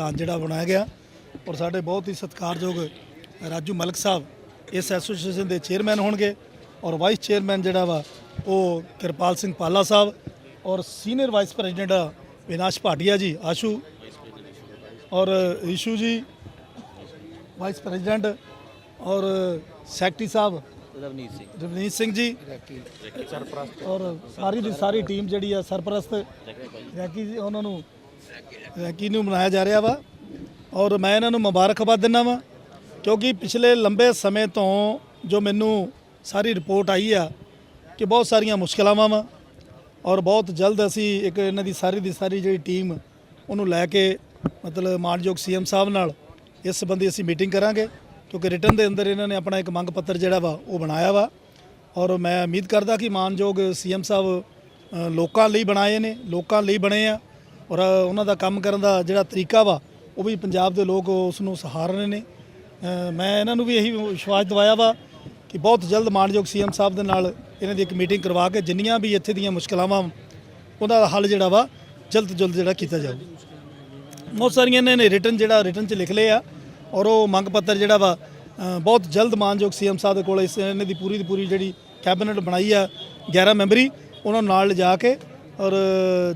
ਪ੍ਰਧਾਨ ਜਿਹੜਾ ਬਣਾਇਆ ਗਿਆ ਔਰ ਸਾਡੇ ਬਹੁਤ ਹੀ ਸਤਿਕਾਰਯੋਗ ਰਾਜੂ ਮਲਕ ਸਾਹਿਬ ਇਸ ਐਸੋਸੀਏਸ਼ਨ ਦੇ ਚੇਅਰਮੈਨ ਹੋਣਗੇ ਔਰ ਵਾਈਸ ਚੇਅਰਮੈਨ ਜਿਹੜਾ ਵਾ ਉਹ ਕਿਰਪਾਲ ਸਿੰਘ ਪਾਲਾ ਸਾਹਿਬ ਔਰ ਸੀਨੀਅਰ ਵਾਈਸ ਪ੍ਰੈਜ਼ੀਡੈਂਟ ਵਿਨਾਸ਼ ਭਾਟੀਆ ਜੀ ਆਸ਼ੂ ਔਰ ਈਸ਼ੂ ਜੀ ਵਾਈਸ ਪ੍ਰੈਜ਼ੀਡੈਂਟ ਔਰ ਸੈਕਟਰੀ ਸਾਹਿਬ ਰਵਨੀਤ ਸਿੰਘ। ਰਵਨੀਤ ਸਿੰਘ ਜੀ ਔਰ ਸਾਰੀ ਦੀ ਸਾਰੀ ਟੀਮ ਜਿਹੜੀ ਆ ਸਰਪ੍ਰਸਤ ਰੈਕੀ ਜੀ ਉਹਨਾਂ ਨੂੰ ਰੈਕੀ ਨੂੰ ਮਨਾਇਆ ਜਾ ਰਿਹਾ ਵਾ ਔਰ ਮੈਂ ਇਹਨਾਂ ਨੂੰ ਮੁਬਾਰਕਬਾਦ ਦਿੰਦਾ ਵਾਂ, ਕਿਉਂਕਿ ਪਿਛਲੇ ਲੰਬੇ ਸਮੇਂ ਤੋਂ ਜੋ ਮੈਨੂੰ ਸਾਰੀ ਰਿਪੋਰਟ ਆਈ ਆ ਕਿ ਬਹੁਤ ਸਾਰੀਆਂ ਮੁਸ਼ਕਲਾਂ ਵਾ ਔਰ ਬਹੁਤ ਜਲਦ ਅਸੀਂ ਇੱਕ ਇਹਨਾਂ ਦੀ ਸਾਰੀ ਦੀ ਸਾਰੀ ਜਿਹੜੀ ਟੀਮ ਉਹਨੂੰ ਲੈ ਕੇ ਮਤਲਬ ਮਾਨਯੋਗ ਸੀਐਮ ਸਾਹਿਬ ਨਾਲ ਇਸ ਸੰਬੰਧੀ ਅਸੀਂ ਮੀਟਿੰਗ ਕਰਾਂਗੇ, ਕਿਉਂਕਿ ਰਿਟਰਨ ਦੇ ਅੰਦਰ ਇਹਨਾਂ ਨੇ ਆਪਣਾ ਇੱਕ ਮੰਗ ਪੱਤਰ ਜਿਹੜਾ ਵਾ ਉਹ ਬਣਾਇਆ ਵਾ ਔਰ ਮੈਂ ਉਮੀਦ ਕਰਦਾ ਕਿ ਮਾਨਯੋਗ ਸੀਐਮ ਸਾਹਿਬ ਲੋਕਾਂ ਲਈ ਬਣਾਏ ਨੇ, ਲੋਕਾਂ ਲਈ ਬਣੇ ਆ ਔਰ ਉਹਨਾਂ ਦਾ ਕੰਮ ਕਰਨ ਦਾ ਜਿਹੜਾ ਤਰੀਕਾ ਵਾ, ਉਹ ਵੀ ਪੰਜਾਬ ਦੇ ਲੋਕ ਉਸ ਨੂੰ ਸਹਾਰ ਰਹੇ ਨੇ। ਮੈਂ ਇਹਨਾਂ ਨੂੰ ਵੀ ਇਹੀ ਵਿਸ਼ਵਾਸ ਦਿਵਾਇਆ ਵਾ ਕਿ ਬਹੁਤ ਜਲਦ ਮਾਨਯੋਗ ਸੀਐਮ ਸਾਹਿਬ ਦੇ ਨਾਲ ਇਹਨਾਂ ਦੀ ਇੱਕ ਮੀਟਿੰਗ ਕਰਵਾ ਕੇ ਜਿੰਨੀਆਂ ਵੀ ਇੱਥੇ ਦੀਆਂ ਮੁਸ਼ਕਲਾਂ ਉਹਨਾਂ ਦਾ ਹੱਲ ਜਿਹੜਾ ਵਾ, ਜਲਦ ਤੋਂ ਜਲਦ ਜਿਹੜਾ ਕੀਤਾ ਜਾਊ। ਬਹੁਤ ਸਾਰੀਆਂ ਇਹਨਾਂ ਨੇ ਰਿਟਰਨ ਜਿਹੜਾ ਰਿਟਰਨ ਚ ਲਿਖ ਲਏ ਆ, ਔਰ ਉਹ ਮੰਗ ਪੱਤਰ ਜਿਹੜਾ ਵਾ ਬਹੁਤ ਜਲਦ ਮਾਨਯੋਗ ਸੀਐਮ ਸਾਹਿਬ ਦੇ ਕੋਲ ਇਸ ਇਹਨਾਂ ਦੀ ਪੂਰੀ ਦੀ ਪੂਰੀ ਜਿਹੜੀ ਕੈਬਨਿਟ ਬਣਾਈ ਆ 11 ਮੈਂਬਰੀ, ਉਹਨਾਂ ਨੂੰ ਨਾਲ ਲਿਜਾ ਕੇ ਔਰ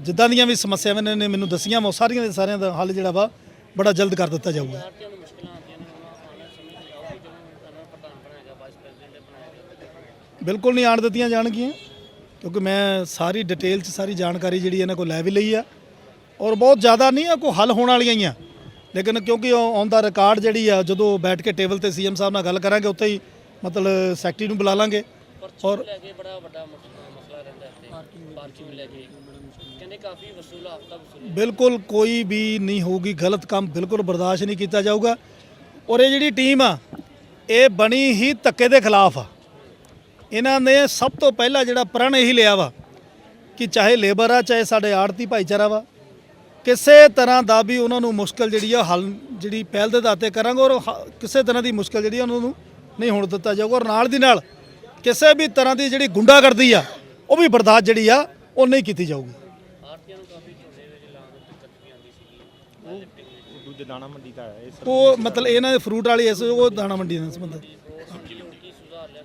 ਜਿੱਦਾਂ ਦੀਆਂ ਵੀ ਸਮੱਸਿਆਵਾਂ ਇਹਨਾਂ ਨੇ ਮੈਨੂੰ ਦੱਸੀਆਂ ਵਾ ਉਹ ਸਾਰੀਆਂ ਦੇ ਸਾਰਿਆਂ ਦਾ ਹੱਲ ਜਿਹੜਾ ਵਾ ਬੜਾ ਜਲਦ ਕਰ ਦਿੱਤਾ ਜਾਊਗਾ। ਬਿਲਕੁਲ ਨਹੀਂ ਆਣ ਦਿੱਤੀਆਂ ਜਾਣਗੀਆਂ ਕਿਉਂਕਿ ਮੈਂ ਸਾਰੀ ਡਿਟੇਲ ਚ ਸਾਰੀ ਜਾਣਕਾਰੀ ਜਿਹੜੀ ਇਹਨਾਂ ਕੋਲ ਲੈ ਵੀ ਲਈ ਆ। ਔਰ ਬਹੁਤ ਜ਼ਿਆਦਾ ਨਹੀਂ ਆ ਕੋਈ ਹੱਲ ਹੋਣ ਵਾਲੀਆਂ ਹੀ ਆ। ਲੇਕਿਨ ਕਿਉਂਕਿ ਔਨ ਦਾ ਰਿਕਾਰਡ ਜਿਹੜੀ ਆ ਜਦੋਂ ਬੈਠ ਕੇ ਟੇਬਲ ਤੇ ਸੀਐਮ ਸਾਹਿਬ ਨਾਲ ਗੱਲ ਕਰਾਂਗੇ ਉੱਥੇ ਹੀ ਮਤਲਬ ਸੈਕਟਰੀ ਨੂੰ ਬੁਲਾ ਲਾਂਗੇ। ਔਰ ਲੈ ਕੇ ਬੜਾ ਵੱਡਾ ਮਸ- ਮਸਲਾ ਪਾਰਕਿੰਗ ਲੈ ਕੇ ਕਹਿੰਦੇ ਕਾਫੀ ਵਸੂਲ ਹਫਤਾ ਵਸੂਲ ਬਿਲਕੁਲ ਕੋਈ ਵੀ ਨਹੀਂ ਹੋਊਗੀ ਗਲਤ ਕੰਮ ਬਿਲਕੁਲ ਬਰਦਾਸ਼ਤ ਨਹੀਂ ਕੀਤਾ ਜਾਊਗਾ। ਔਰ ਇਹ ਜਿਹੜੀ ਟੀਮ ਆ ਇਹ ਬਣੀ ਹੀ ਧੱਕੇ ਦੇ ਖਿਲਾਫ ਆ। ਇਹਨਾਂ ਨੇ ਸਭ ਤੋਂ ਪਹਿਲਾਂ ਜਿਹੜਾ ਪ੍ਰਣ ਇਹੀ ਲਿਆ ਵਾ ਕਿ ਚਾਹੇ ਲੇਬਰ ਆ ਚਾਹੇ ਸਾਡੇ ਆੜਤੀ ਭਾਈਚਾਰਾ ਵਾ ਕਿਸੇ ਤਰ੍ਹਾਂ ਦਾ ਵੀ ਉਹਨਾਂ ਨੂੰ ਮੁਸ਼ਕਲ ਜਿਹੜੀ ਆ ਹੱਲ ਜਿਹੜੀ ਪਹਿਲ ਦੇ ਦਾਤੇ ਕਰਾਂਗੇ ਔਰ ਹ- ਕਿਸੇ ਤਰ੍ਹਾਂ ਦੀ ਮੁਸ਼ਕਲ ਜਿਹੜੀ ਆ ਉਹਨਾਂ ਨੂੰ ਨਹੀਂ ਹੋਣ ਦਿੱਤਾ ਜਾਊਗਾ। ਔਰ ਨਾਲ ਦੀ ਨਾਲ ਕਿਸੇ ਵੀ ਤਰ੍ਹਾਂ ਦੀ ਜਿਹੜੀ ਗੁੰਡਾਗਰਦੀ ਆ ਉਹ ਵੀ ਬਰਦਾਸ਼ਤ ਜਿਹੜੀ ਆ ਉਹ ਨਹੀਂ ਕੀਤੀ ਜਾਊਗੀ। ਭਾਰਤੀਆਂ ਨੂੰ ਕਾਫੀ ਝੋਨੇ ਵਿੱਚ ਲਾਉਣ ਦੀ ਦਿੱਕਤ ਵੀ ਆਉਂਦੀ ਸੀਗੀ ਉਹ ਦੂਜੇ ਦਾਣਾ ਮੰਡੀ ਦਾ ਹੈ ਇਹ ਉਹ ਮਤਲਬ ਇਹਨਾਂ ਦੇ ਫਰੂਟ ਵਾਲੀ ਇਸ ਉਹ ਦਾਣਾ ਮੰਡੀ ਨਾਲ ਕੀ ਸੁਧਾਰ ਜਾਣ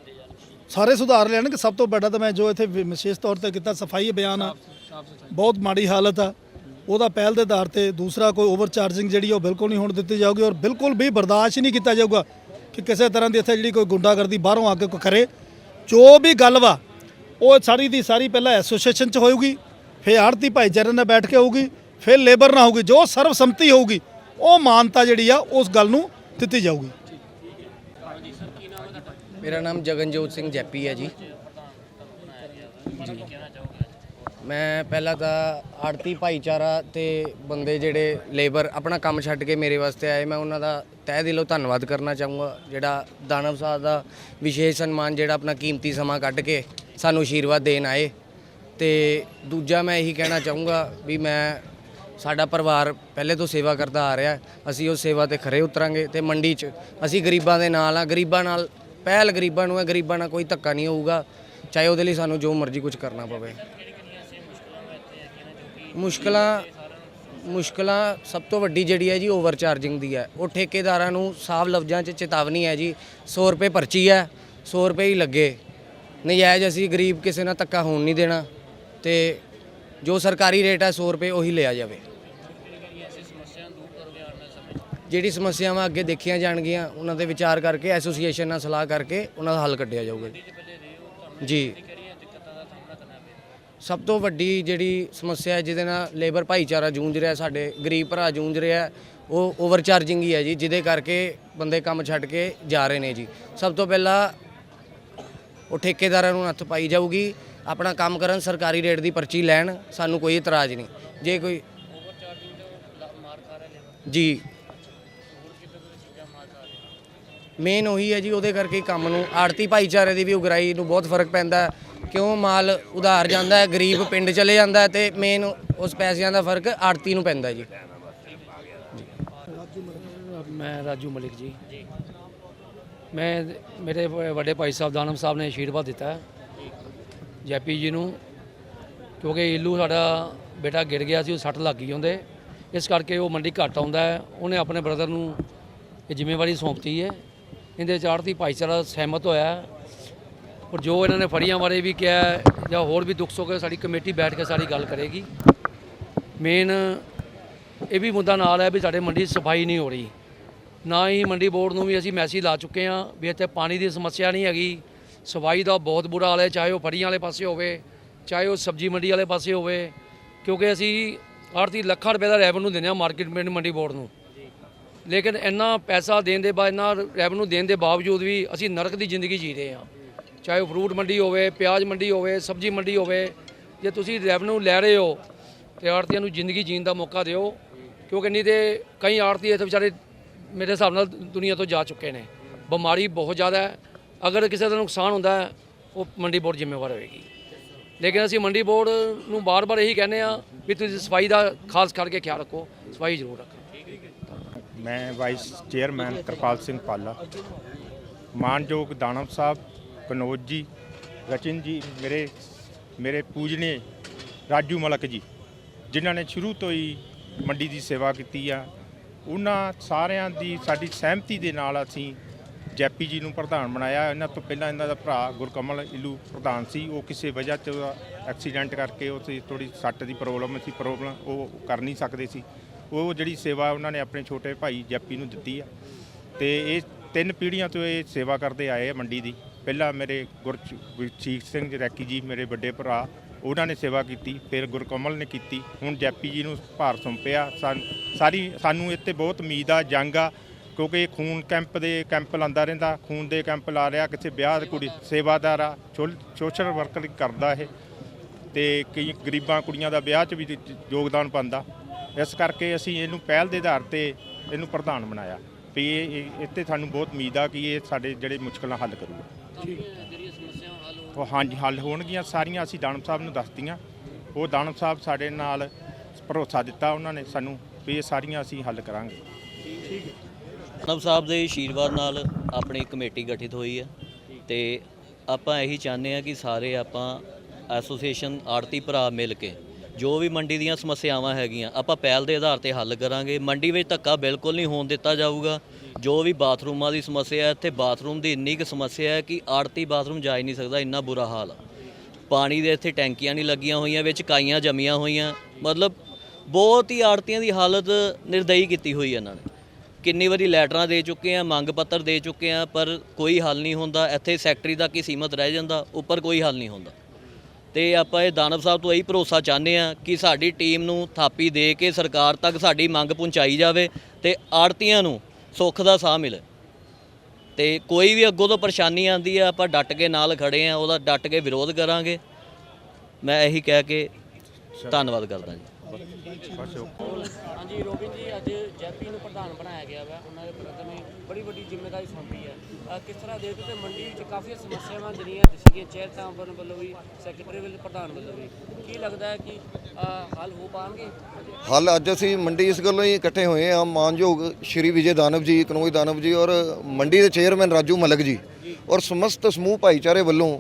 ਸਾਰੇ ਸੁਧਾਰ ਲੈਣਗੇ ਸਭ ਤੋਂ ਵੱਡਾ ਤਾਂ ਮੈਂ ਜੋ ਇੱਥੇ ਵਿ- ਵਿਸ਼ੇਸ਼ ਤੌਰ ਤੇ ਕੀਤਾ ਸਫ਼ਾਈ ਅਭਿਆਨ ਆ। ਬਹੁਤ ਮਾੜੀ ਹਾਲਤ ਆ। ਉਹਦਾ ਪਹਿਲ ਦੇ ਆਧਾਰ ਤੇ ਦੂਸਰਾ ਕੋਈ ਓਵਰ ਚਾਰਜਿੰਗ ਜਿਹੜੀ ਉਹ ਬਿਲਕੁਲ ਨਹੀਂ ਹੋਣ ਦਿੱਤੀ ਜਾਊਗੀ ਔਰ ਬਿਲਕੁਲ ਵੀ ਬਰਦਾਸ਼ਤ ਹੀ ਨਹੀਂ ਕੀਤਾ ਜਾਊਗਾ ਕਿ ਕਿਸੇ ਤਰ੍ਹਾਂ ਦੀ ਇੱਥੇ ਜਿਹੜੀ ਕੋਈ ਗੁੰਡਾਗਰਦੀ ਬਾਹਰੋਂ ਆ ਕੇ ਕੋਈ ਕਰੇ। ਜੋ ਵੀ ਗੱਲ ਵਾ ਉਹ ਸਾਰੀ ਦੀ ਸਾਰੀ ਪਹਿਲਾਂ ਐਸੋਸੀਏਸ਼ਨ 'ਚ ਹੋਊਗੀ, ਫਿਰ ਆੜਤੀ ਭਾਈਚਾਰੇ ਨਾਲ ਬੈਠ ਕੇ ਹੋਊਗੀ, ਫਿਰ ਲੇਬਰ ਨਾਲ ਹੋਊਗੀ, ਜੋ ਸਰਬਸੰਮਤੀ ਹੋਊਗੀ, ਉਹ ਮਾਨਤਾ ਜਿਹੜੀ ਆ, ਉਸ ਗੱਲ ਨੂੰ ਦਿੱਤੀ ਜਾਊਗੀ। ਮੇਰਾ ਨਾਮ ਜਗਨਜੋਤ ਸਿੰਘ ਜੈਪੀ ਹੈ ਜੀ। ਮੈਂ ਪਹਿਲਾਂ ਤਾਂ ਆੜਤੀ ਭਾਈਚਾਰਾ ਤੇ ਬੰਦੇ ਜਿਹੜੇ ਲੇਬਰ ਆਪਣਾ ਕੰਮ ਛੱਡ ਕੇ ਮੇਰੇ ਵਾਸਤੇ ਆਏ, ਮੈਂ ਉਹਨਾਂ ਦਾ ਤਹਿ ਦਿਲੋਂ ਧੰਨਵਾਦ ਕਰਨਾ ਚਾਹੂੰਗਾ, ਜਿਹੜਾ ਦਾਨਵ ਸਾਹਿਬ ਦਾ ਵਿਸ਼ੇਸ਼ ਸਨਮਾਨ, ਜਿਹੜਾ ਆਪਣਾ ਕੀਮਤੀ ਸਮਾਂ ਕੱਢ ਕੇ ਸਾਨੂੰ ਆਸ਼ੀਰਵਾਦ ਦੇਣ ਆਏ ਤੇ ਦੂਜਾ ਮੈਂ ਇਹੀ ਕਹਿਣਾ ਚਾਹੂੰਗਾ ਵੀ ਮੈਂ ਸਾਡਾ ਪਰਿਵਾਰ ਪਹਿਲੇ ਤੋਂ ਸੇਵਾ ਕਰਦਾ ਆ ਰਿਹਾ ਅਸੀਂ ਉਹ ਸੇਵਾ ਤੇ ਖਰੇ ਉਤਰਾਂਗੇ ਤੇ ਮੰਡੀ 'ਚ ਅਸੀਂ ਗਰੀਬਾਂ ਦੇ ਨਾਲ ਆ ਗਰੀਬਾਂ ਨਾਲ ਪਹਿਲ ਗਰੀਬਾਂ ਨੂੰ ਹੈ, ਗਰੀਬਾਂ ਨਾਲ ਕੋਈ ਧੱਕਾ ਨਹੀਂ ਹੋਊਗਾ। ਚਾਹੇ ਉਹਦੇ ਲਈ ਸਾਨੂੰ ਜੋ ਮਰਜ਼ੀ ਕੁਝ ਕਰਨਾ ਪਵੇ। ਮੁਸ਼ਕਲਾਂ ਮੁਸ਼ਕਲਾਂ ਸਭ ਤੋਂ ਵੱਡੀ ਜਿਹੜੀ ਹੈ ਜੀ ਓਵਰ ਚਾਰਜਿੰਗ ਦੀ ਹੈ। ਉਹ ਠੇਕੇਦਾਰਾਂ ਨੂੰ ਸਾਫ਼ ਲਫ਼ਜ਼ਾਂ 'ਚ ਚੇਤਾਵਨੀ ਹੈ ਜੀ 100 ਰੁਪਏ ਪਰਚੀ ਹੈ 100 ਰੁਪਏ ਹੀ ਲੱਗੇ। ਨਜਾਇਜ਼ ਅਸੀਂ ਗਰੀਬ ਕਿਸੇ ਨਾਲ ਧੱਕਾ ਹੋਣ ਨਹੀਂ ਦੇਣਾ ਤੇ ਜੋ ਸਰਕਾਰੀ ਰੇਟ ਹੈ 100 ਰੁਪਏ ਉਹੀ ਲਿਆ ਜਾਵੇ। ਜਿਹੜੀ ਸਮੱਸਿਆਵਾਂ ਅੱਗੇ ਦੇਖੀਆਂ ਜਾਣਗੀਆਂ, ਉਹਨਾਂ ਤੇ ਵਿਚਾਰ ਕਰਕੇ, ਐਸੋਸੀਏਸ਼ਨ ਨਾਲ ਸਲਾਹ ਕਰਕੇ ਉਹਨਾਂ ਦਾ ਹੱਲ ਕੱਢਿਆ ਜਾਊਗਾ। ਜੀ। ਸਭ ਤੋਂ ਵੱਡੀ ਜਿਹੜੀ ਸਮੱਸਿਆ ਹੈ, ਜਿਹਦੇ ਨਾਲ ਲੇਬਰ ਭਾਈਚਾਰਾ ਜੂਝ ਰਿਹਾ, ਸਾਡੇ ਗਰੀਬ ਭਰਾ ਜੂਝ ਰਿਹਾ, ਉਹ ਓਵਰਚਾਰਜਿੰਗ ਹੀ ਹੈ ਜੀ, ਜਿਹਦੇ ਕਰਕੇ ਬੰਦੇ ਕੰਮ ਛੱਡ ਕੇ ਜਾ ਰਹੇ ਨੇ ਜੀ। ਸਭ ਤੋਂ ਪਹਿਲਾਂ ਉਹ ਠੇਕੇਦਾਰਾਂ ਨੂੰ ਹੱਥ ਪਾਈ ਜਾਊਗੀ। ਆਪਣਾ ਕੰਮ ਕਰਨ, ਸਰਕਾਰੀ ਰੇਟ ਦੀ ਪਰਚੀ ਲੈਣ, ਸਾਨੂੰ ਕੋਈ ਇਤਰਾਜ਼ ਨਹੀਂ। ਜੇ ਕੋਈ ਜੀ। ਮੇਨ ਉਹੀ ਹੈ ਜੀ, ਉਹਦੇ ਕਰਕੇ ਕੰਮ ਨੂੰ ਆੜਤੀ ਭਾਈਚਾਰੇ ਦੀ ਵੀ ਉਗਰਾਈ ਨੂੰ ਬਹੁਤ ਫ਼ਰਕ ਪੈਂਦਾ ਕਿਉਂ ਮਾਲ ਉਧਾਰ ਜਾਂਦਾ ਹੈ, ਗਰੀਬ ਪਿੰਡ ਚਲੇ ਜਾਂਦਾ ਹੈ ਤੇ ਮੇਨ ਉਸ ਪੈਸਿਆਂ ਦਾ ਫ਼ਰਕ ਆੜਤੀ ਨੂੰ ਪੈਂਦਾ ਜੀ। ਮੈਂ ਰਾਜੂ ਮਲਿਕ ਜੀ। ਮੈਂ ਮੇਰੇ ਵ- ਵੱਡੇ ਭਾਈ ਸਾਹਿਬ ਦਾਨਮ ਸਾਹਿਬ ਨੇ ਆਸ਼ੀਰਵਾਦ ਦਿੱਤਾ ਹੈ ਜੈਪੀ ਜੀ ਨੂੰ ਕਿਉਂਕਿ ਇਲੂ ਸਾਡਾ ਬੇਟਾ ਗਿਰ ਗਿਆ ਸੀ ਉਹ ਸੱਟ ਲੱਗ ਗਈ ਹੁੰਦੇ ਇਸ ਕਰਕੇ ਉਹ ਮੰਡੀ ਘੱਟ ਆਉਂਦਾ ਹੈ। ਉਹਨੇ ਆਪਣੇ ਬ੍ਰਦਰ ਨੂੰ ਇਹ ਜ਼ਿੰਮੇਵਾਰੀ ਸੌਂਪਤੀ ਹੈ। ਇਹਦੇ ਚਾੜਤੀ ਭਾਈਚਾਰਾ ਸਹਿਮਤ ਹੋਇਆ ਹੈ। ਔਰ ਜੋ ਇਹਨਾਂ ਨੇ ਫੜੀਆਂ ਬਾਰੇ ਵੀ ਕਿਹਾ ਜਾਂ ਹੋਰ ਵੀ ਦੁੱਖ ਸੁੱਖ ਹੈ, ਸਾਡੀ ਕਮੇਟੀ ਬੈਠ ਕੇ ਸਾਰੀ ਗੱਲ ਕਰੇਗੀ। ਮੇਨ ਇਹ ਵੀ ਮੁੱਦਾ ਨਾਲ ਹੈ ਵੀ ਸਾਡੇ ਮੰਡੀ ਸਫ਼ਾਈ ਨਹੀਂ ਹੋ ਰਹੀ। ਨਾ ਹੀ ਮੰਡੀ ਬੋਰਡ ਨੂੰ ਵੀ ਅਸੀਂ ਮੈਸੇਜ ਲਾ ਚੁੱਕੇ ਹਾਂ ਵੀ ਇੱਥੇ ਪਾਣੀ ਦੀ ਸਮੱਸਿਆ ਨਹੀਂ ਹੈਗੀ। ਸਫ਼ਾਈ ਦਾ ਬਹੁਤ ਬੁਰਾ ਹਾਲ ਹੈ, ਚਾਹੇ ਉਹ ਫੜੀਆਂ ਵਾਲੇ ਪਾਸੇ ਹੋਵੇ, ਚਾਹੇ ਉਹ ਸਬਜ਼ੀ ਮੰਡੀ ਵਾਲੇ ਪਾਸੇ ਹੋਵੇ, ਕਿਉਂਕਿ ਅਸੀਂ ਆੜਤੀ ਲੱਖਾਂ ਰੁਪਏ ਦਾ ਰੈਵਨਿਊ ਦਿੰਦੇ ਹਾਂ ਮਾਰਕੀਟ ਮੰਡੀ ਬੋਰਡ ਨੂੰ। ਲੇਕਿਨ ਇੰਨਾ ਪੈਸਾ ਦੇਣ ਦੇ ਬਾਅਦ ਇੰਨਾ ਰੈਵਨਿਊ ਦੇਣ ਦੇ ਬਾਵਜੂਦ ਵੀ ਅਸੀਂ ਨਰਕ ਦੀ ਜ਼ਿੰਦਗੀ ਜੀ ਰਹੇ ਹਾਂ। ਚਾਹੇ ਉਹ ਫਰੂਟ ਮੰਡੀ ਹੋਵੇ, ਪਿਆਜ਼ ਮੰਡੀ ਹੋਵੇ, ਸਬਜ਼ੀ ਮੰਡੀ ਹੋਵੇ, ਜੇ ਤੁਸੀਂ ਰੈਵਨਿਊ ਲੈ ਰਹੇ ਹੋ, ਤੇ ਆੜਤੀਆਂ ਨੂੰ ਜ਼ਿੰਦਗੀ ਜੀਣ ਦਾ ਮੌਕਾ ਦਿਓ, ਕਿਉਂਕਿ ਨਹੀਂ ਤੇ ਕਈ ਆੜਤੀ ਇੱਥੇ ਵਿਚਾਰੇ ਮੇਰੇ ਹਿਸਾਬ ਨਾਲ ਦੁਨੀਆ ਤੋਂ ਜਾ ਚੁੱਕੇ ਨੇ। ਬਿਮਾਰੀ ਬਹੁਤ ਜ਼ਿਆਦਾ ਹੈ। ਅਗਰ ਕਿਸੇ ਦਾ ਨੁਕਸਾਨ ਹੁੰਦਾ ਹੈ, ਉਹ ਮੰਡੀ ਬੋਰਡ ਜ਼ਿੰਮੇਵਾਰ ਹੋਏਗੀ। ਲੇਕਿਨ ਅਸੀਂ ਮੰਡੀ ਬੋਰਡ ਨੂੰ ਬਾਰ-ਬਾਰ ਇਹੀ ਕਹਿੰਦੇ ਆ ਵੀ ਤੁਸੀਂ ਸਫ਼ਾਈ ਦਾ ਖਾਸ ਕਰਕੇ ਖਿਆਲ ਰੱਖੋ, ਸਫ਼ਾਈ ਜ਼ਰੂਰ ਰੱਖੋ। ਮੈਂ ਵਾਈਸ ਚੇਅਰਮੈਨ ਕਿਰਪਾਲ ਸਿੰਘ ਪਾਲਾ। ਮਾਨਯੋਗ ਦਾਨਵ ਸਾਹਿਬ, ਕਨੋਜ ਜੀ, ਰਚਨ ਜੀ, ਮੇਰੇ ਮੇਰੇ ਪੂਜਨੇ ਰਾਜੂ ਮਲਕ ਜੀ, ਜਿਨ੍ਹਾਂ ਨੇ ਸ਼ੁਰੂ ਤੋਂ ਹੀ ਮੰਡੀ ਦੀ ਸੇਵਾ ਕੀਤੀ ਆ। ਉਹਨਾਂ ਸਾਰਿਆਂ ਦੀ ਸਾਡੀ ਸਹਿਮਤੀ ਦੇ ਨਾਲ ਅਸੀਂ ਜੈਪੀ ਜੀ ਨੂੰ ਪ੍ਰਧਾਨ ਬਣਾਇਆ। ਇਹਨਾਂ ਤੋਂ ਪਹਿਲਾਂ ਇਹਨਾਂ ਦਾ ਭਰਾ ਗੁਰਕਮਲ ਇਲੂ ਪ੍ਰਧਾਨ ਸੀ। ਉਹ ਕਿਸੇ ਵਜ੍ਹਾ ਤੋਂ ਐਕਸੀਡੈਂਟ ਕਰਕੇ ਉਹ ਸੀ ਥੋੜੀ ਸੱਟ ਦੀ ਪ੍ਰੋਬਲਮ ਸੀ, ਪ੍ਰੋਬਲਮ ਉਹ ਕਰ ਨਹੀਂ ਸਕਦੇ ਸੀ। ਉਹ ਜਿਹੜੀ ਸੇਵਾ ਉਹਨਾਂ ਨੇ ਆਪਣੇ ਛੋਟੇ ਭਾਈ ਜੈਪੀ ਨੂੰ ਦਿੱਤੀ ਆ। ਤੇ ਇਹ ਤਿੰਨ ਪੀੜ੍ਹੀਆਂ ਤੋਂ ਇਹ ਸੇਵਾ ਕਰਦੇ ਆਏ ਆ ਮੰਡੀ ਦੀ। ਪਹਿਲਾਂ ਮੇਰੇ ਗੁਰਚ- ਗੁਰਚੀਤ ਸਿੰਘ ਰੈਕੀ ਜੀ, ਮੇਰੇ ਵੱਡੇ ਭਰਾ ਉਹਨਾਂ ਨੇ ਸੇਵਾ ਕੀਤੀ, ਫਿਰ ਗੁਰਕਮਲ ਨੇ ਕੀਤੀ। ਹੁਣ ਜੈਪੀ ਜੀ ਨੂੰ ਭਾਰ ਸੌਂਪਿਆ। ਸਾਨ- ਸਾਰੀ, ਸਾਨੂੰ ਇੱਥੇ ਬਹੁਤ ਉਮੀਦ ਆ, ਜੰਗ ਆ, ਕਿਉਂਕਿ ਇਹ ਖੂਨ ਕੈਂਪ ਦੇ ਕੈਂਪ ਲਾਉਂਦਾ ਰਹਿੰਦਾ, ਖੂਨ ਦੇ ਕੈਂਪ ਲਾ ਰਿਹਾ, ਕਿਸੇ ਵਿਆਹ ਦੀ ਕੁੜੀ ਸੇਵਾਦਾਰ ਆ ਸੋਸ਼ਲ ਵਰਕਰ ਕਰਦਾ ਇਹ, ਤੇ ਕਈ ਗਰੀਬਾਂ ਕੁੜੀਆਂ ਦਾ ਵਿਆਹ 'ਚ ਵੀ ਯੋਗਦਾਨ ਪਾਉਂਦਾ। ਇਸ ਕਰਕੇ ਅਸੀਂ ਇਹਨੂੰ ਪਹਿਲ ਦੇ ਆਧਾਰ ਤੇ ਇਹਨੂੰ ਪ੍ਰਧਾਨ ਬਣਾਇਆ, ਵੀ ਇਹ, ਇਹ- ਇੱਥੇ ਸਾਨੂੰ ਬਹੁਤ ਉਮੀਦ ਆ ਕਿ ਇਹ ਸਾਡੇ ਜਿਹੜੇ ਮੁਸ਼ਕਲਾਂ ਹੱਲ ਕਰੂਗਾ ਜਿਹੜੀਆਂ ਸਮੱਸਿਆਵਾਂ ਹੱਲ ਹੋ ਉਹ ਹਾਂਜੀ, ਹੱਲ ਹੋਣਗੀਆਂ ਸਾਰੀਆਂ, ਅਸੀਂ ਦਾਨਵ ਸਾਹਿਬ ਨੂੰ ਦੱਸਤੀਆਂ। ਉਹ ਦਾਨਵ ਸਾਹਿਬ ਸਾਡੇ ਨਾਲ ਭਰੋਸਾ ਦਿੱਤਾ ਉਹਨਾਂ ਨੇ ਸਾਨੂੰ ਵੀ ਇਹ ਸਾਰੀਆਂ ਅਸੀਂ ਹੱਲ ਕਰਾਂਗੇ। ਠੀਕ ਨਬ ਸਾਹਿਬ ਦੇ ਆਸ਼ੀਰਵਾਦ ਨਾਲ ਆਪਣੀ ਕਮੇਟੀ ਗਠਿਤ ਹੋਈ ਹੈ ਤੇ ਆਪਾਂ ਇਹੀ ਚਾਹੁੰਦੇ ਆ ਕਿ ਸਾਰੇ ਆਪਾਂ ਐਸੋਸੀਏਸ਼ਨ ਆੜਤੀ ਭਰਾ ਮਿਲ ਕੇ ਜੋ ਵੀ ਮੰਡੀ ਦੀਆਂ ਸਮੱਸਿਆਵਾਂ ਹੈਗੀਆਂ, ਆਪਾਂ ਪਹਿਲ ਦੇ ਆਧਾਰ ਤੇ ਹੱਲ ਕਰਾਂਗੇ। ਮੰਡੀ ਵਿੱਚ ਧੱਕਾ ਬਿਲਕੁਲ ਨਹੀਂ ਹੋਣ ਦਿੱਤਾ ਜਾਊਗਾ। ਜੋ ਵੀ ਬਾਥਰੂਮਾਂ ਦੀ ਸਮੱਸਿਆ ਹੈ, ਇੱਥੇ ਬਾਥਰੂਮ ਦੀ ਇੰਨੀ ਕੁ ਸਮੱਸਿਆ ਹੈ ਕਿ ਆੜਤੀ ਬਾਥਰੂਮ ਜਾ ਹੀ ਨਹੀਂ ਸਕਦਾ, ਇੰਨਾ ਬੁਰਾ ਹਾਲ ਆ। ਪਾਣੀ ਦੇ ਇੱਥੇ ਟੈਂਕੀਆਂ ਨਹੀਂ ਲੱਗੀਆਂ ਹੋਈਆਂ, ਵਿੱਚ ਕਾਈਆਂ ਜਮੀਆਂ ਹੋਈਆਂ। ਮਤਲਬ ਬਹੁਤ ਹੀ ਆੜਤੀਆਂ ਦੀ ਹਾਲਤ ਨਿਰਦਈ ਕੀਤੀ ਹੋਈ ਇਹਨਾਂ ਨੇ। ਕਿੰਨੀ ਵਾਰੀ ਲੈਟਰਾਂ ਦੇ ਚੁੱਕੇ ਆ, ਮੰਗ ਪੱਤਰ ਦੇ ਚੁੱਕੇ ਆ, ਪਰ ਕੋਈ ਹੱਲ ਨਹੀਂ ਹੁੰਦਾ। ਇੱਥੇ ਸੈਕਟਰੀ ਤੱਕ ਹੀ ਸੀਮਤ ਰਹਿ ਜਾਂਦਾ, ਉੱਪਰ ਕੋਈ ਹੱਲ ਨਹੀਂ ਹੁੰਦਾ। ਤੇ ਆਪਾਂ ਇਹ ਦਾਨਵ ਸਾਹਿਬ ਤੋਂ ਇਹੀ ਭਰੋਸਾ ਚਾਹੁੰਦੇ ਆ ਕਿ ਸਾਡੀ ਟੀਮ ਨੂੰ ਥਾਪੀ ਦੇ ਕੇ ਸਰਕਾਰ ਤੱਕ ਸਾਡੀ ਮੰਗ ਪਹੁੰਚਾਈ ਜਾਵੇ ਤੇ ਆੜਤੀਆਂ ਨੂੰ ਸੁੱਖ ਦਾ ਸਾਹ ਮਿਲੇ। ਤੇ ਕੋਈ ਵੀ ਅੱਗੋਂ ਤੋਂ ਪਰੇਸ਼ਾਨੀ ਆਂਦੀ ਆ, ਆਪਾਂ ਡਟ ਕੇ ਨਾਲ ਖੜੇ ਆ, ਉਹਦਾ ਡਟ ਕੇ ਵਿਰੋਧ ਕਰਾਂਗੇ। ਮੈਂ ਇਹੀ ਕਹਿ ਕੇ ਧੰਨਵਾਦ ਕਰਦਾ ਜੀ। ਹਾਂਜੀ ਰੋਬਿਨ ਜੀ, ਅੱਜ ਜੈਪੀ ਪ੍ਰਧਾਨ ਬਣਾਇਆ ਗਿਆ ਵਾ ਉਹਨਾਂ ਦੇ ਨੇ ਬੜੀ ਵੱਡੀ ਜ਼ਿੰਮੇਵਾਰੀ ਸੌਂਪੀ ਹੈ ਕਿਸ ਤਰ੍ਹਾਂ ਦੇਖਦੇ ਤੇ ਮੰਡੀ ਵਿੱਚ ਕਾਫੀ ਸਮੱਸਿਆਵਾਂ ਜਿਹੜੀਆਂ ਸੀਗੀਆਂ ਚੇਅਰਮੈਨ ਵੱਲੋਂ ਵੀ ਸੈਕਟਰੀ ਵੱਲੋਂ ਪ੍ਰਧਾਨ ਵੱਲੋਂ ਵੀ। ਕੀ ਲੱਗਦਾ ਹੈ ਕਿ ਹੱਲ ਹੋ ਪਾਣਗੇ? ਹਾਲ ਅੱਜ ਅਸੀਂ ਮੰਡੀ ਇਸ ਗੱਲੋਂ ਹੀ ਇਕੱਠੇ ਹੋਏ ਹਾਂ। ਮਾਨਯੋਗ ਸ਼੍ਰੀ ਵਿਜੇ ਦਾਨਵ ਜੀ ਕਨੋਜ ਦਾਨਵ ਜੀ ਔਰ ਮੰਡੀ ਦੇ ਚੇਅਰਮੈਨ ਰਾਜੂ ਮਲਕ ਜੀ ਔਰ ਸਮਸਤ ਸਮੂਹ ਭਾਈਚਾਰੇ ਵੱਲੋਂ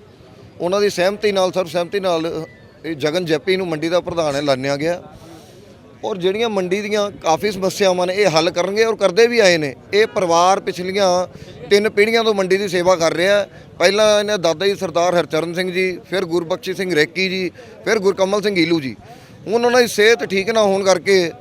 ਉਹਨਾਂ ਦੀ ਸਹਿਮਤੀ ਨਾਲ ਸਰਬ ਸਹਿਮਤੀ ਨਾਲ ਇਹ ਜਗਨ ਜੈਪੀ ਨੂੰ ਮੰਡੀ ਦਾ ਪ੍ਰਧਾਨ ਐਲਾਨਿਆ ਗਿਆ। ਔਰ ਜਿਹੜੀਆਂ ਮੰਡੀ ਦੀਆਂ ਕਾਫੀ ਸਮੱਸਿਆਵਾਂ ਨੇ, ਇਹ ਹੱਲ ਕਰਨਗੇ ਔਰ ਕਰਦੇ ਵੀ ਆਏ ਨੇ। ਇਹ ਪਰਿਵਾਰ ਪਿਛਲੀਆਂ ਤਿੰਨ ਪੀੜ੍ਹੀਆਂ ਤੋਂ ਮੰਡੀ ਦੀ ਸੇਵਾ ਕਰ ਰਿਹਾ ਪਹਿਲਾਂ ਇਹਨਾਂ ਦਾਦਾ ਜੀ ਸਰਦਾਰ ਹਰਚਰਨ ਸਿੰਘ ਜੀ, ਫਿਰ ਗੁਰਬਖਸ਼ੀ ਸਿੰਘ ਰੇਕੀ ਜੀ, ਫਿਰ ਗੁਰਕਮਲ ਸਿੰਘ ਈਲੂ ਜੀ। ਹੁਣ ਉਹਨਾਂ ਦੀ ਸਿਹਤ ਠੀਕ ਨਾ ਹੋਣ ਕਰਕੇ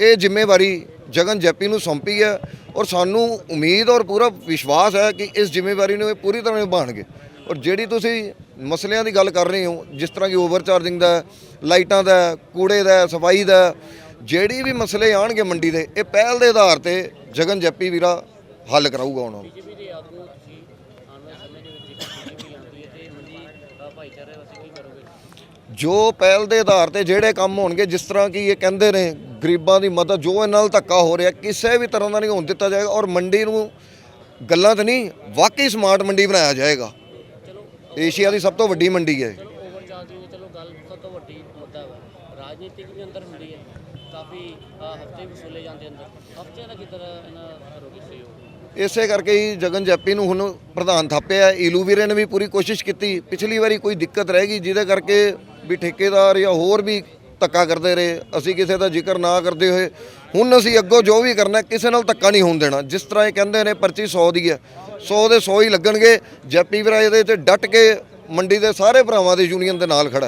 ਇਹ ਜ਼ਿੰਮੇਵਾਰੀ ਜਗਨ ਜੈਪੀ ਨੂੰ ਸੌਂਪੀ ਹੈ ਔਰ ਸਾਨੂੰ ਉਮੀਦ ਔਰ ਪੂਰਾ ਵਿਸ਼ਵਾਸ ਹੈ ਕਿ ਇਸ ਜ਼ਿੰਮੇਵਾਰੀ ਨੂੰ ਇਹ ਪੂਰੀ ਤਰ੍ਹਾਂ ਨਿਭਾਉਣਗੇ। ਔਰ ਜਿਹੜੀ ਤੁਸੀਂ ਮਸਲਿਆਂ ਦੀ ਗੱਲ ਕਰ ਰਹੇ ਹੋ ਜਿਸ ਤਰ੍ਹਾਂ ਕਿ ਓਵਰਚਾਰਜਿੰਗ ਦਾ ਲਾਈਟਾਂ ਦਾ ਕੂੜੇ ਦਾ ਸਫ਼ਾਈ ਦਾ ਜਿਹੜੀ ਵੀ ਮਸਲੇ ਆਣਗੇ ਮੰਡੀ ਦੇ ਇਹ ਪਹਿਲ ਦੇ ਆਧਾਰ ਤੇ ਜਗਨ ਜੱਪੀ ਵੀਰਾ ਹੱਲ ਕਰਾਊਗਾ ਉਹਨਾਂ ਨੂੰ ਜੋ ਪਹਿਲ ਦੇ ਆਧਾਰ ਤੇ ਜਿਹੜੇ ਕੰਮ ਹੋਣਗੇ ਜਿਸ ਤਰ੍ਹਾਂ ਕਿ ਇਹ ਕਹਿੰਦੇ ਨੇ ਗਰੀਬਾਂ ਦੀ ਮਦਦ ਜੋ ਇਹਨਾਂ ਨਾਲ ਧੱਕਾ ਹੋ ਰਿਹਾ ਕਿਸੇ ਵੀ ਤਰ੍ਹਾਂ ਦਾ ਨਹੀਂ ਹੋਣ ਦਿੱਤਾ ਜਾਏਗਾ ਔਰ ਮੰਡੀ ਨੂੰ ਗੱਲਾਂ ਤੇ ਨਹੀਂ ਵਾਕਈ ਸਮਾਰਟ ਮੰਡੀ ਬਣਾਇਆ ਜਾਏਗਾ। ਏਸ਼ੀਆ ਦੀ ਸਭ ਤੋਂ ਵੱਡੀ ਮੰਡੀ ਹੈ। ਇਹ। ਚਲੋ ਓਵਰ ਚੱਲਦੀ ਹੈ ਚਲੋ ਗੱਲ ਸਭ ਤੋਂ ਵੱਡੀ ਮੁੱਦਾ ਵਾ। ਰਾਜਨੀਤਿਕ ਵੀ ਅੰਦਰ ਹੁੰਦੀ ਹੈ। ਕਾਫੀ ਹਫ਼ਤੇ ਵਸੂਲੇ ਜਾਂਦੇ ਅੰਦਰ। ਹਫ਼ਤੇ ਦਾ ਕਿੱਧਰ ਇਹਨਾਂ ਕਰੋਗੇ ਸਹਿਯੋਗ ਇਸੇ ਕਰਕੇ ਹੀ ਜਗਨ ਜੱਪੀ ਨੂੰ ਹੁਣ ਪ੍ਰਧਾਨ ਥਾਪਿਆ। ਈਲੂ ਵੀਰੇ ਨੇ ਵੀ ਪੂਰੀ ਕੋਸ਼ਿਸ਼ ਕੀਤੀ। ਪਿਛਲੀ ਵਾਰੀ ਕੋਈ ਦਿੱਕਤ ਰਹਿ ਗਈ ਜਿਹਦੇ ਕਰਕੇ ਵੀ ਠੇਕੇਦਾਰ ਜਾਂ ਹੋਰ ਵੀ ਧੱਕਾ ਕਰਦੇ ਰਹੇ, ਅਸੀਂ ਕਿਸੇ ਦਾ ਜ਼ਿਕਰ ਨਾ ਕਰਦੇ ਹੋਏ, ਹੁਣ ਅਸੀਂ ਅੱਗੋਂ ਜੋ ਵੀ ਕਰਨਾ ਕਿਸੇ ਨਾਲ ਧੱਕਾ ਨਹੀਂ ਹੋਣ ਦੇਣਾ। ਜਿਸ ਤਰ੍ਹਾਂ ਇਹ ਕਹਿੰਦੇ ਨੇ ਪਰਚੀ 100 ਦੀ ਹੈ। 100 ਦੇ 100 ਹੀ ਲੱਗਣਗੇ। ਜੈਪੀ ਵੀਰਾ ਇਹਦੇ ਤੇ ਡਟ ਕੇ ਮੰਡੀ ਦੇ ਸਾਰੇ ਭਰਾਵਾਂ ਦੇ ਯੂਨੀਅਨ ਦੇ ਨਾਲ ਖੜਾ